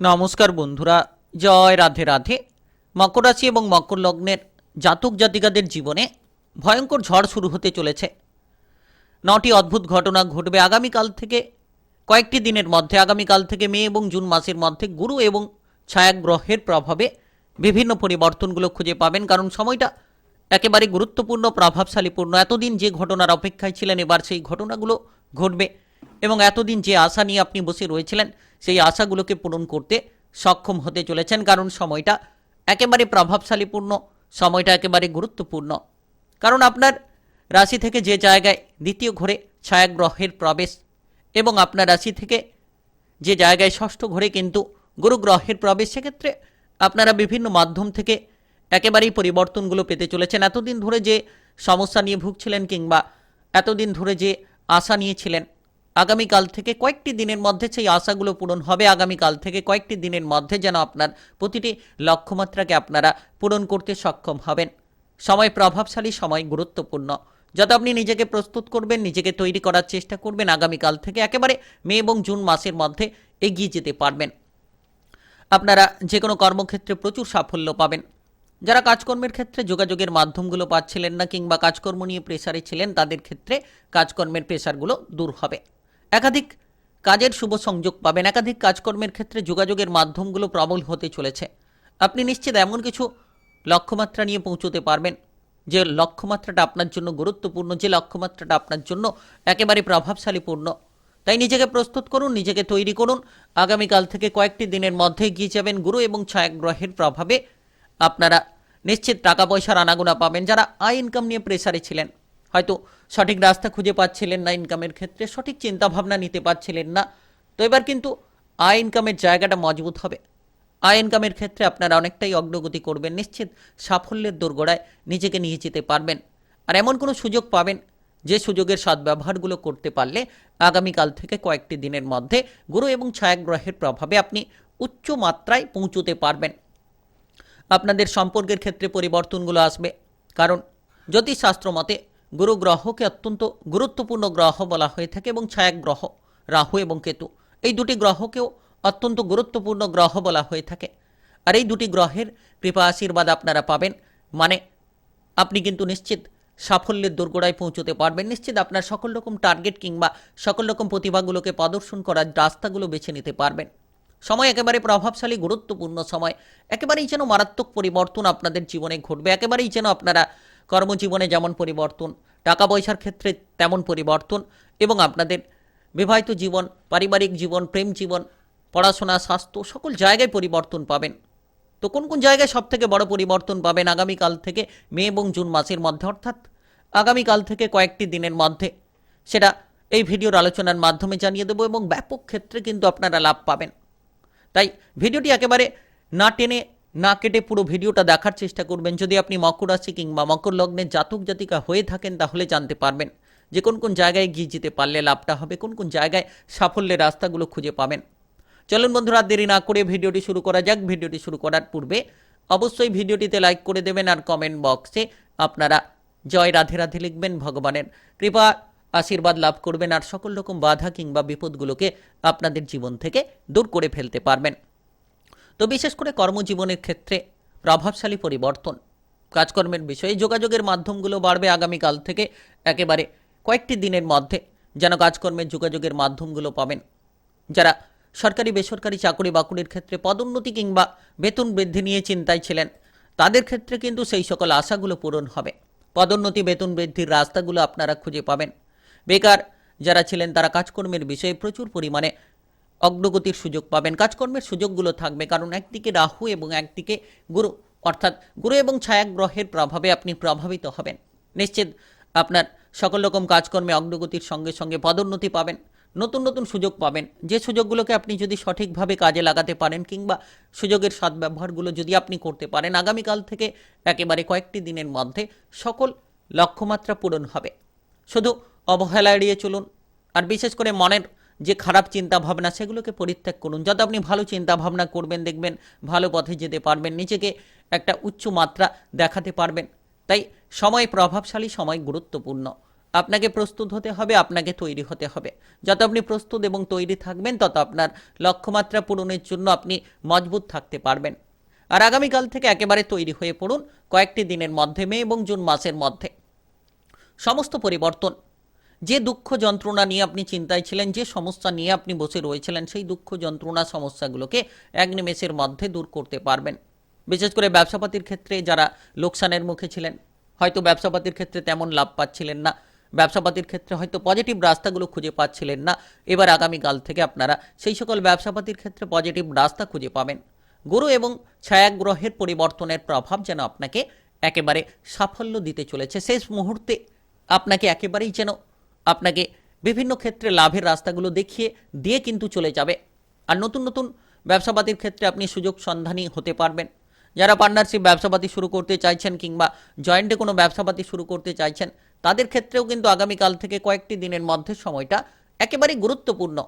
নমস্কার বন্ধুরা, জয় রাধে রাধে। মকর রাশি এবং মকর লগ্নের জাতক জাতিকাদের জীবনে ভয়ঙ্কর ঝড় শুরু হতে চলেছে। নটি অদ্ভুত ঘটনা ঘটবে আগামীকাল থেকে, কয়েকটি দিনের মধ্যে, আগামীকাল থেকে মে এবং জুন মাসের মধ্যে গুরু এবং ছায়াগ্রহের প্রভাবে বিভিন্ন পরিবর্তনগুলো খুঁজে পাবেন, কারণ সময়টা একেবারে গুরুত্বপূর্ণ, প্রভাবশালীপূর্ণ। এতদিন যে ঘটনার অপেক্ষায় ছিলেন, এবার সেই ঘটনাগুলো ঘটবে। এবং এতদিন যে আশা নিয়ে আপনি বসে রয়েছিলেন, সেই আশাগুলোকে পূরণ করতে সক্ষম হতে চলেছেন, কারণ সময়টা একেবারে প্রভাবশালীপূর্ণ, সময়টা একেবারে গুরুত্বপূর্ণ। কারণ আপনার রাশি থেকে যে জায়গায় দ্বিতীয় ঘরে ছায়াগ্রহের প্রবেশ এবং আপনার রাশি থেকে যে জায়গায় ষষ্ঠ ঘরে কিন্তু গুরু গ্রহের প্রবেশ, সেক্ষেত্রে আপনারা বিভিন্ন মাধ্যম থেকে একেবারেই পরিবর্তনগুলো পেতে চলেছেন। এতদিন ধরে যে সমস্যা নিয়ে ভুগছিলেন কিংবা এতদিন ধরে যে আশা নিয়েছিলেন আগামীকাল থেকে কয়েকটি দিনের মধ্যে সেই আশাগুলো পূরণ হবে। আগামীকাল থেকে কয়েকটি দিনের মধ্যে যেন আপনার প্রতিটি লক্ষ্যমাত্রাকে আপনারা পূরণ করতে সক্ষম হবেন। সময় প্রভাবশালী, সময় গুরুত্বপূর্ণ। যত আপনি নিজেকে প্রস্তুত করবেন, নিজেকে তৈরি করার চেষ্টা করবেন, আগামীকাল থেকে একেবারে মে এবং জুন মাসের মধ্যে এগিয়ে যেতে পারবেন। আপনারা যে কোনো কর্মক্ষেত্রে প্রচুর সাফল্য পাবেন। যারা কাজকর্মের ক্ষেত্রে যোগাযোগের মাধ্যমগুলো পাচ্ছিলেন না কিংবা কাজকর্ম নিয়ে প্রেসারে ছিলেন, তাদের ক্ষেত্রে কাজকর্মের প্রেসারগুলো দূর হবে। একাধিক কাজের শুভ সংযোগ পাবেন। একাধিক কাজকর্মের ক্ষেত্রে যোগাযোগের মাধ্যমগুলো প্রবল হতে চলেছে। আপনি নিশ্চিত এমন কিছু লক্ষ্যমাত্রা নিয়ে পৌঁছতে পারবেন, যে লক্ষ্যমাত্রাটা আপনার জন্য গুরুত্বপূর্ণ, যে লক্ষ্যমাত্রাটা আপনার জন্য একেবারে প্রভাবশালীপূর্ণ। তাই নিজেকে প্রস্তুত করুন, নিজেকে তৈরি করুন। আগামীকাল থেকে কয়েকটি দিনের মধ্যে এগিয়ে যাবেন গুরু এবং ছায়াগ্রহের প্রভাবে। আপনারা নিশ্চিত টাকা পয়সার আনাগোনা পাবেন। যারা আয় ইনকাম নিয়ে প্রেসারে ছিলেন হয়তো সঠিক রাস্তা খুঁজে পাচ্ছিলেন না ইনকামের ক্ষেত্রে, সঠিক চিন্তাভাবনা নিতে পারছিলেন না। তো এবার কিন্তু আয় ইনকামের জায়গাটা মজবুত হবে। আয় ইনকামের ক্ষেত্রে আপনারা অনেকটাই অগ্রগতি করবেন, নিশ্চিত সাফল্যের দোরগোড়ায় নিজেকে নিয়ে যেতে পারবেন। আর এমন কোনো সুযোগ পাবেন যে সুযোগের সদ্ব্যবহারগুলো করতে পারলে আগামীকাল থেকে কয়েকটি দিনের মধ্যে গুরু এবং ছায়াগ্রহের প্রভাবে আপনি উচ্চ মাত্রায় পৌঁছতে পারবেন। আপনাদের সম্পর্কের ক্ষেত্রে পরিবর্তনগুলো আসবে। কারণ জ্যোতিষশাস্ত্র মতে গুরু গ্রহকে অত্যন্ত গুরুত্বপূর্ণ গ্রহ বলা হয়ে থাকে এবং ছায়াগ্রহ রাহু এবং কেতু। এই দুটি গ্রহকেও অত্যন্ত গুরুত্বপূর্ণ গ্রহ বলা হয়ে থাকে। আর এই দুটি গ্রহের কৃপা আশীর্বাদ আপনারা পাবেন। মানে আপনি কিন্তু নিশ্চিত সাফল্যের দোরগোড়ায় পৌঁছতে পারবেন। নিশ্চিত আপনার সকল রকম টার্গেট কিংবা সকল রকম প্রতিভাগুলোকে প্রদর্শন করার রাস্তাগুলো বেছে নিতে পারবেন। সময় একেবারে প্রভাবশালী, গুরুত্বপূর্ণ সময়। একেবারেই যেন মারাত্মক পরিবর্তন আপনাদের জীবনে ঘটবে। একেবারেই যেন আপনারা কর্মজীবনে যেমন পরিবর্তন টাকা পয়সার ক্ষেত্রে তেমন পরিবর্তন এবং আপনাদের বিবাহিত জীবন, পারিবারিক জীবন, প্রেম জীবন, পড়াশোনা, স্বাস্থ্য সকল জায়গায় পরিবর্তন পাবেন। তো কোন কোন জায়গায় সব থেকে বড় পরিবর্তন পাবেন আগামীকাল থেকে মে এবং জুন মাসের মধ্যে? অর্থাৎ আগামীকাল থেকে কয়েকটি দিনের মধ্যে। সেটা এই ভিডিওর আলোচনার মাধ্যমে জানিয়ে দেবো এবং ব্যাপক ক্ষেত্রে কিন্তু আপনারা লাভ পাবেন। তাই ভিডিওটি একেবারে না টেনে না কেটে পুরো ভিডিওটা দেখার চেষ্টা করবেন। যদি আপনি মকর রাশি কিংবা মকর লগ্নের জাতক জাতিকা হয়ে থাকেন, তাহলে জানতে পারবেন যে কোন কোন জায়গায় গিয়ে যেতে পারলে লাভটা হবে, কোন কোন জায়গায় সাফল্যের রাস্তাগুলো খুঁজে পাবেন। চলুন বন্ধুরা, দেরি না করে ভিডিওটি শুরু করা যাক। ভিডিওটি শুরু করার পূর্বে অবশ্যই ভিডিওটিতে লাইক করে দেবেন আর কমেন্ট বক্সে আপনারা জয় রাধে রাধে লিখবেন, ভগবানের কৃপা, আশীর্বাদ লাভ করবেন আর সকল রকম বাধা কিংবা বিপদগুলোকে আপনাদের জীবন থেকে দূর করে ফেলতে পারবেন। তো বিশেষ করে কর্মজীবনের ক্ষেত্রে প্রভাবশালী পরিবর্তন। কাজকর্মের বিষয়ে যোগাযোগের মাধ্যমগুলো বাড়বে আগামীকাল থেকে একেবারে কয়েকটি দিনের মধ্যে যেন কাজকর্মের যোগাযোগের মাধ্যমগুলো পাবেন। যারা সরকারি, বেসরকারি চাকরি বাকরির ক্ষেত্রে পদোন্নতি কিংবা বেতন বৃদ্ধি নিয়ে চিন্তায় ছিলেন, তাদের ক্ষেত্রে কিন্তু সেই সকল আশাগুলো পূরণ হবে। পদোন্নতি, বেতন বৃদ্ধির রাস্তাগুলো আপনারা খুঁজে পাবেন। বেকার যারা ছিলেন তারা কাজকর্মের বিষয়ে প্রচুর পরিমাণে অগ্রগতির সুযোগ পাবেন। কাজকর্মের সুযোগগুলো থাকবে, কারণ একদিকে রাহু এবং একদিকে গুরু। অর্থাৎ গুরু এবং ছায়াগ্রহের প্রভাবে আপনি প্রভাবিত হবেন। নিশ্চিত আপনার সকল রকম কাজকর্মে অগ্রগতির সঙ্গে সঙ্গে পদোন্নতি পাবেন, নতুন নতুন সুযোগ পাবেন। যে সুযোগগুলোকে আপনি যদি সঠিকভাবে কাজে লাগাতে পারেন কিংবা সুযোগের সদ্ব্যবহারগুলো যদি আপনি করতে পারেন, আগামীকাল থেকে একেবারে কয়েকটি দিনের মধ্যে সকল লক্ষ্যমাত্রা পূরণ হবে। শুধু অবহেলা এড়িয়ে চলুন, আর বিশেষ করে মনের যে খারাপ চিন্তা ভাবনা সেগুলোকে পরিত্যাগ করুন। যত আপনি ভালো চিন্তা ভাবনা করবেন, দেখবেন ভালো পথে যেতে পারবেন, নিজেকে একটা উচ্চ মাত্রা দেখাতে পারবেন। তাই সময় প্রভাবশালী, সময় গুরুত্বপূর্ণ। আপনাকে প্রস্তুত হতে হবে, আপনাকে তৈরি হতে হবে। যত আপনি প্রস্তুত এবং তৈরি থাকবেন, তত আপনার লক্ষ্যমাত্রা পূরণের জন্য আপনি মজবুত থাকতে পারবেন। আর আগামীকাল থেকে একেবারে তৈরি হয়ে পড়ুন কয়েকটি দিনের মধ্যে মে এবং জুন মাসের মধ্যে। সমস্ত পরিবর্তন যে দুঃখ যন্ত্রণা নিয়ে আপনি চিন্তায় ছিলেন, যে সমস্যা নিয়ে আপনি বসে রয়েছিলেন, সেই দুঃখ যন্ত্রণা সমস্যাগুলোকে এক নিমেষের মধ্যে দূর করতে পারবেন। বিশেষ করে ব্যবসাপাতির ক্ষেত্রে যারা লোকসানের মুখে ছিলেন, হয়তো ব্যবসাপাতির ক্ষেত্রে তেমন লাভ পাচ্ছিলেন না। ব্যবসাপাতির ক্ষেত্রে হয়তো পজিটিভ রাস্তাগুলো খুঁজে পাচ্ছিলেন না। এবার আগামীকাল থেকে আপনারা সেই সকল ব্যবসাপাতির ক্ষেত্রে পজিটিভ রাস্তা খুঁজে পাবেন। গুরু এবং ছায়াগ্রহের পরিবর্তনের প্রভাব যেন আপনাকে একেবারে সাফল্য দিতে চলেছে। শেষ মুহূর্তে আপনাকে একেবারেই যেন আপনাকে বিভিন্ন ক্ষেত্রে লাভের রাস্তাগুলো দেখিয়ে দিয়ে কিন্তু চলে যাবে। আর নতুন নতুন ব্যবসাপাতির ক্ষেত্রে আপনি সুযোগ সন্ধানী হতে পারবেন। যারা পার্টনারশিপ ব্যবসাপাতি শুরু করতে চাইছেন কিংবা জয়েন্টে কোনো ব্যবসাপাতি শুরু করতে চাইছেন, তাদের ক্ষেত্রেও কিন্তু আগামীকাল থেকে কয়েকটি দিনের মধ্যে সময়টা একেবারেই গুরুত্বপূর্ণ।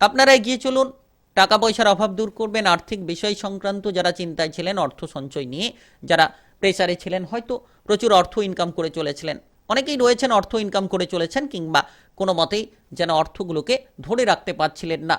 আপনারা এগিয়ে চলুন, টাকা পয়সার অভাব দূর করবেন, আর্থিক বিষয় সংক্রান্ত যারা চিন্তায় ছিলেন, অর্থ সঞ্চয় নিয়ে যারা প্রেসারে ছিলেন, হয়তো প্রচুর অর্থ ইনকাম করে চলেছিলেন। অনেকেই রয়েছেন অর্থ ইনকাম করে চলেছেন কিংবা কোনো মতেই যেন অর্থগুলোকে ধরে রাখতে পারছিলেন না।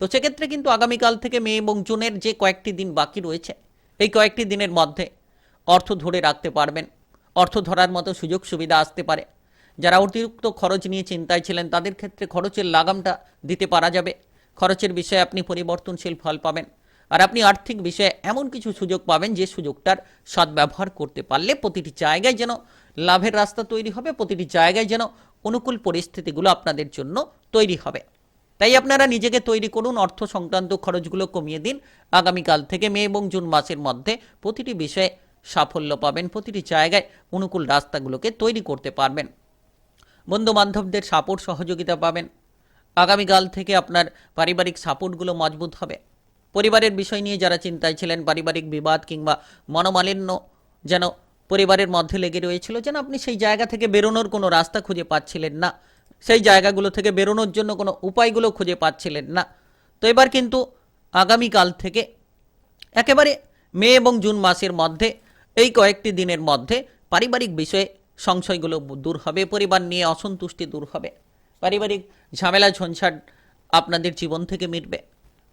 তো সেক্ষেত্রে কিন্তু আগামীকাল থেকে মে এবং জুনের যে কয়েকটি দিন বাকি রয়েছে, এই কয়েকটি দিনের মধ্যে অর্থ ধরে রাখতে পারবেন। অর্থ ধরার মতো সুযোগ সুবিধা আসতে পারে। যারা অতিরিক্ত খরচ নিয়ে চিন্তায় ছিলেন, তাদের ক্ষেত্রে খরচের লাগামটা দিতে পারা যাবে। খরচের বিষয়ে আপনি পরিবর্তনশীল ফল পাবেন। আর আপনি আর্থিক বিষয়ে এমন কিছু সুযোগ পাবেন যে সুযোগটার সদ্ব্যবহার করতে পারলে প্রতিটি জায়গায় যেন লাভের রাস্তা তৈরি হবে, প্রতিটি জায়গায় যেন অনুকূল পরিস্থিতিগুলো আপনাদের জন্য তৈরি হবে। তাই আপনারা নিজেকে তৈরি করুন, অর্থ সংক্রান্ত খরচগুলো কমিয়ে দিন। আগামীকাল থেকে মে এবং জুন মাসের মধ্যে প্রতিটি বিষয়ে সাফল্য পাবেন, প্রতিটি জায়গায় অনুকূল রাস্তাগুলোকে তৈরি করতে পারবেন। বন্ধু বান্ধবদের সাপোর্ট সহযোগিতা পাবেন। আগামীকাল থেকে আপনার পারিবারিক সাপোর্টগুলো মজবুত হবে। পরিবারের বিষয় নিয়ে যারা চিন্তায় ছিলেন, পারিবারিক বিবাদ কিংবা মনোমালিন্য যেন পরিবারের মধ্যে লেগে রয়েছিল, যেন আপনি সেই জায়গা থেকে বেরোনোর কোনো রাস্তা খুঁজে পাচ্ছিলেন না। সেই জায়গাগুলো থেকে বেরোনোর জন্য কোনো উপায়গুলো খুঁজে পাচ্ছিলেন না। তো এবার কিন্তু আগামীকাল থেকে একেবারে মে এবং জুন মাসের মধ্যে, এই কয়েকটি দিনের মধ্যে পারিবারিক বিষয়ে সংশয়গুলো দূর হবে, পরিবার নিয়ে অসন্তুষ্টি দূর হবে। পারিবারিক ঝামেলা, ঝঞ্ঝাট আপনাদের জীবন থেকে মিটবে।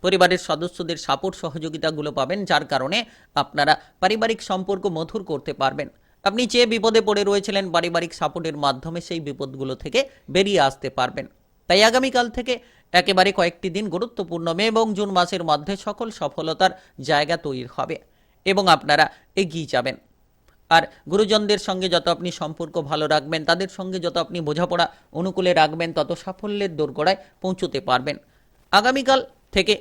পরিবারের সদস্যদের সাপোর্ট সহযোগিতাগুলো পাবেন, যার কারণে আপনারা পারিবারিক সম্পর্ক মধুর করতে পারবেন। আপনি যে বিপদে পড়ে রয়েছিলেন, পারিবারিক সাপোর্টের মাধ্যমে সেই বিপদগুলো থেকে বেরিয়ে আসতে পারবেন। তাই আগামীকাল থেকে একেবারে কয়েকটি দিন গুরুত্বপূর্ণ মে এবং জুন মাসের মধ্যে সকল সফলতার জায়গা তৈরি হবে এবং আপনারা এগিয়ে যাবেন। আর গুরুজনদের সঙ্গে যত আপনি সম্পর্ক ভালো রাখবেন, তাদের সঙ্গে যত আপনি বোঝাপড়া অনুকূলে রাখবেন, তত সাফল্যের দোরগোড়ায় পৌঁছতে পারবেন। আগামীকাল থেকে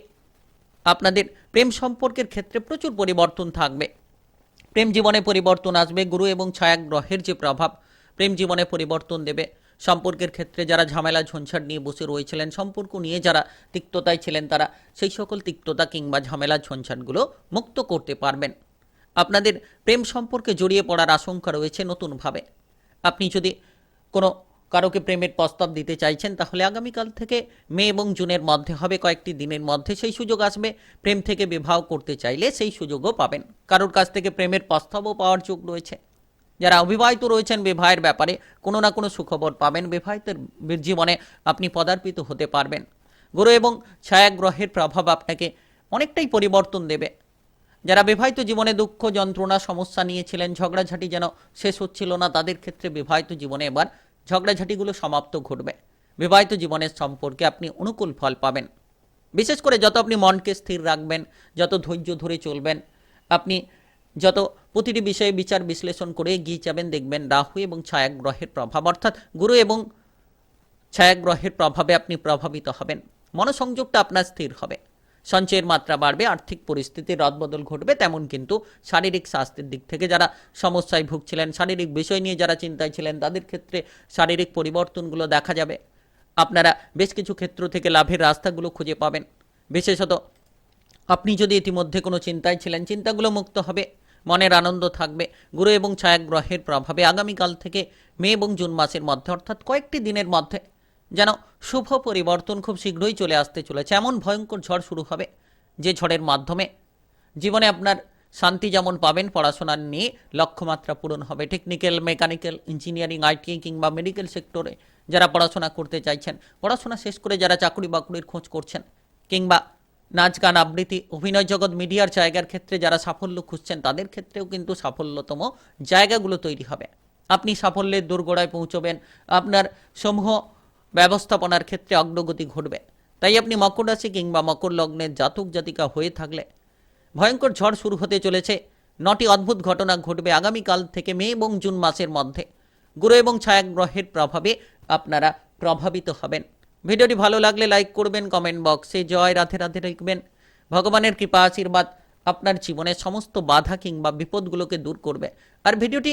আপনাদের প্রেম সম্পর্কের ক্ষেত্রে প্রচুর পরিবর্তন থাকবে। প্রেম জীবনে পরিবর্তন আসবে, গুরু এবং ছায়াগ্রহের যে প্রভাব, প্রেম জীবনে পরিবর্তন দেবে। সম্পর্কের ক্ষেত্রে যারা ঝামেলা, ঝঞ্ঝাট নিয়ে বসে রয়েছিলেন, সম্পর্ক নিয়ে যারা তিক্ততায় ছিলেন, তারা সেই সকল তিক্ততা কিংবা ঝামেলা, ঝঞ্ঝাটগুলো মুক্ত করতে পারবেন। আপনাদের প্রেম সম্পর্কে জড়িয়ে পড়ার আশঙ্কা রয়েছে নতুনভাবে। আপনি যদি কোনো কারোকে প্রেমের প্রস্তাব দিতে চাইছেন, তাহলে আগামীকাল থেকে মে এবং জুনের মধ্যে হবে কয়েকটি দিনের মধ্যে সেই সুযোগ আসবে। প্রেম থেকে বিবাহ করতে চাইলে সেই সুযোগও পাবেন। কারোর কাছ থেকে প্রেমের প্রস্তাবও পাওয়ার যোগ রয়েছে। যারা অবিবাহিত রয়েছেন বিবাহের ব্যাপারে, কোনো না কোনো সুখবর পাবেন। বিবাহিতের জীবনে আপনি পদার্পিত হতে পারবেন। গুরু এবং ছায়াগ্রহের প্রভাব আপনাকে অনেকটাই পরিবর্তন দেবে। যারা বিবাহিত জীবনে দুঃখ, যন্ত্রণা, সমস্যা নিয়েছিলেন ঝগড়াঝাটি যেন শেষ হচ্ছিল না, তাদের ক্ষেত্রে বিবাহিত জীবনে এবার ঝগড়াঝাটিগুলো সমাপ্ত ঘটবে। বিবাহিত জীবনের সম্পর্কে আপনি অনুকূল ফল পাবেন। বিশেষ করে যত আপনি মনকে স্থির রাখবেন, যত ধৈর্য ধরে চলবেন, আপনি যত প্রতিটি বিষয়ে বিচার বিশ্লেষণ করে এগিয়ে যাবেন, দেখবেন রাহু এবং ছায়াগ্রহের প্রভাব, অর্থাৎ গুরু এবং ছায়াগ্রহের প্রভাবে আপনি প্রভাবিত হবেন। মনোসংযোগটা আপনার স্থির হবে। সঞ্চয়ের মাত্রা বাড়বে, আর্থিক পরিস্থিতির রদবদল ঘটবে, তেমন কিন্তু শারীরিক স্বাস্থ্যের দিক থেকে যারা সমস্যায় ভুগছিলেন, শারীরিক বিষয় নিয়ে যারা চিন্তায় ছিলেন, তাদের ক্ষেত্রে শারীরিক পরিবর্তনগুলো দেখা যাবে। আপনারা বেশ কিছু ক্ষেত্র থেকে লাভের রাস্তাগুলো খুঁজে পাবেন। বিশেষত আপনি যদি ইতিমধ্যে কোনো চিন্তায় ছিলেন, চিন্তাগুলো মুক্ত হবে, মনের আনন্দ থাকবে, গুরু এবং ছায়াগ্রহের প্রভাবে আগামীকাল থেকে মে এবং জুন মাসের মধ্যে, অর্থাৎ কয়েকটি দিনের মধ্যে যেন শুভ পরিবর্তন খুব শীঘ্রই চলে আসতে চলেছে। এমন ভয়ঙ্কর ঝড় শুরু হবে যে ঝড়ের মাধ্যমে জীবনে আপনার শান্তি যেমন পাবেন, পড়াশোনা নিয়ে লক্ষ্যমাত্রা পূরণ হবে। টেকনিক্যাল মেকানিক্যাল ইঞ্জিনিয়ারিং আইটি কিংবা মেডিকেল সেক্টরে যারা পড়াশোনা করতে চাইছেন, পড়াশোনা শেষ করে যারা চাকরি বাকরির খোঁজ করছেন কিংবা নাচ, গান, আবৃত্তি, অভিনয় জগৎ, মিডিয়ার জায়গার ক্ষেত্রে যারা সাফল্য খুঁজছেন, তাদের ক্ষেত্রেও কিন্তু সাফল্যতম জায়গাগুলো তৈরি হবে। আপনি সাফল্যের দোরগোড়ায় পৌঁছবেন, আপনার সমূহ ব্যবস্থাপনার ক্ষেত্রে অগ্রগতি ঘটবে। তাই আপনি মকর রাশি কিংবা মকর লগ্নের জাতক জাতিকা হয়ে থাকলে ভয়ঙ্কর ঝড় শুরু হতে চলেছে। নটি অদ্ভুত ঘটনা ঘটবে আগামীকাল থেকে মে এবং জুন মাসের মধ্যে। গুরু এবং ছায়াগ্রহের প্রভাবে আপনারা প্রভাবিত হবেন। ভিডিওটি ভালো লাগলে লাইক করবেন, কমেন্ট বক্সে জয় রাধে রাধে লিখবেন। ভগবানের কৃপা, আশীর্বাদ আপনার জীবনের সমস্ত বাধা কিংবা বিপদগুলোকে দূর করবে। আর ভিডিওটি